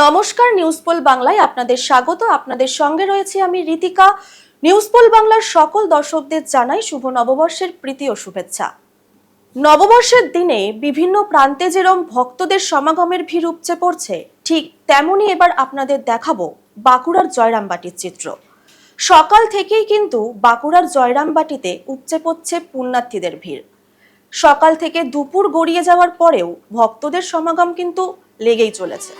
নমস্কার news pole বাংলায় আপনাদের স্বাগত। আপনাদের সঙ্গে রয়েছে আমি রীতিকা। নিউজ পোল বাংলার সকল দর্শকদের জানাই শুভ নববর্ষের প্রীতি ও শুভেচ্ছা। নববর্ষের দিনে বিভিন্ন প্রান্তে যেরম ভক্তদের সমাগমের ভিড় উপচে পড়ছে, ঠিক তেমনই এবার আপনাদের দেখাবো বাঁকুড়ার জয়রামবাটির চিত্র। সকাল থেকেই কিন্তু বাঁকুড়ার জয়রামবাটিতে উপচে পড়ছে পুণ্যার্থীদের ভিড়। সকাল থেকে দুপুর গড়িয়ে যাওয়ার পরেও ভক্তদের সমাগম কিন্তু লেগেই চলেছে।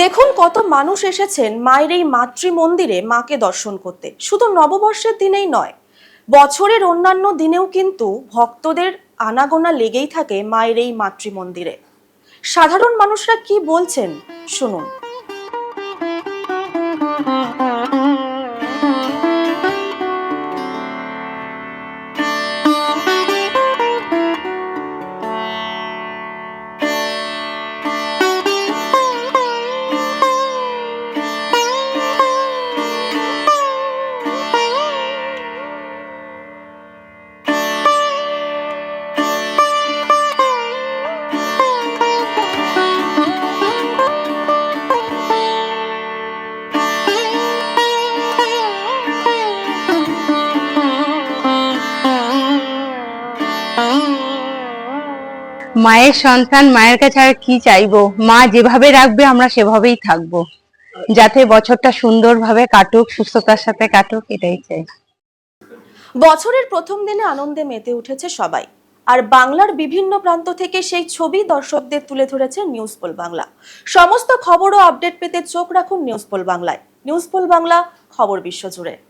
দেখুন কত মানুষ এসেছেন মায়ের এই মাতৃ মন্দিরে মাকে দর্শন করতে। শুধু নববর্ষের দিনেই নয়, বছরের অন্যান্য দিনেও কিন্তু ভক্তদের আনাগোনা লেগেই থাকে মায়ের এই মাতৃ মন্দিরে সাধারণ মানুষরা কি বলছেন? শুনুন। মায়ের সন্তান, মায়ের কাছে আর কি চাইব? মা যেভাবে রাখবে, আমরা সেভাবেই থাকব। যাতে বছরটা সুন্দরভাবে কাটুক, সুস্থতার সাথে কাটুক, এটাই চাই। বছরের প্রথম দিনে আনন্দে মেতে উঠেছে সবাই। আর বাংলার বিভিন্ন প্রান্ত থেকে সেই ছবি দর্শকদের তুলে ধরেছে নিউজ পোল বাংলা। সমস্ত খবর ও আপডেট পেতে চোখ রাখুন নিউজ পোল বাংলায়। নিউজ পোল বাংলা, খবর বিশ্বজুড়ে